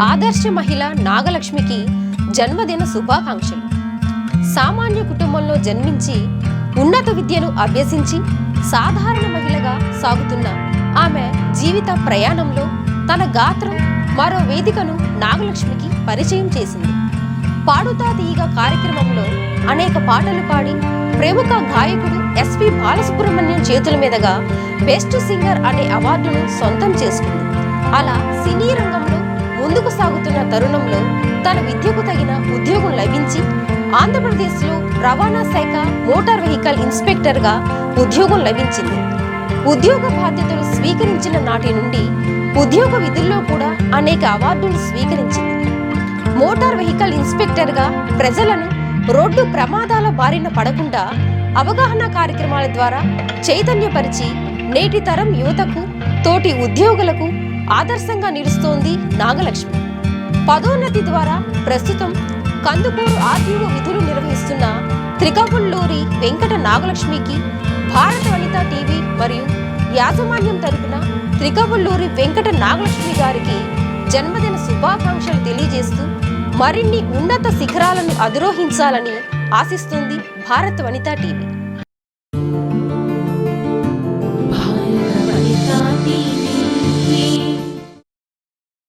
ఆదర్శ మహిళ నాగలక్ష్మికి జన్మదిన శుభాకాంక్షలు. సామాన్య కుటుంబంలో జన్మించి ఉన్నత విద్యను అభ్యసించి సాధారణ మహిళగా సాగుతున్న ఆమె జీవిత ప్రయాణంలో తన గాత్రం మరో వేదికను నాగలక్ష్మికి పరిచయం చేసింది. పాడుతా తీయగా కార్యక్రమంలో అనేక పాటలు పాడి ప్రముఖ గాయకుడు ఎస్పి బాలసుబ్రహ్మణ్యం చేతుల మీదుగా బెస్ట్ సింగర్ అనే అవార్డును సొంతం చేసుకుంది. అలా సినీ రంగంలో ముందుకు సాగుతున్న తరుణంలో తన విద్యకు తగిన ఉద్యోగం లభించి ఆంధ్రప్రదేశ్లో రవాణా శాఖ మోటార్ వెహికల్ ఇన్స్పెక్టర్గా ఉద్యోగం లభించింది. ఉద్యోగ బాధ్యతలు స్వీకరించిన నాటి నుండి ఉద్యోగ విధుల్లో కూడా అనేక అవార్డులు స్వీకరించింది. మోటార్ వెహికల్ ఇన్స్పెక్టర్గా ప్రజలను రోడ్డు ప్రమాదాల బారిన పడకుండా అవగాహన కార్యక్రమాల ద్వారా చైతన్యపరిచి నేటి తరం యువతకు తోటి ఉద్యోగులకు ఆదర్శంగా నిలుస్తోంది నాగలక్ష్మి. పదోన్నతి ద్వారా ప్రస్తుతం కందుకూరు ఆర్టీఓ విధులు నిర్వహిస్తున్న త్రికబుల్లూరి వెంకట నాగలక్ష్మికి భారత వనిత టీవీ మరియు యాజమాన్యం తరపున త్రికబుల్లూరి వెంకట నాగలక్ష్మి గారికి జన్మదిన శుభాకాంక్షలు తెలియజేస్తూ మరిన్ని ఉన్నత శిఖరాలను అధిరోహించాలని ఆశిస్తుంది భారత వనిత టీవీ.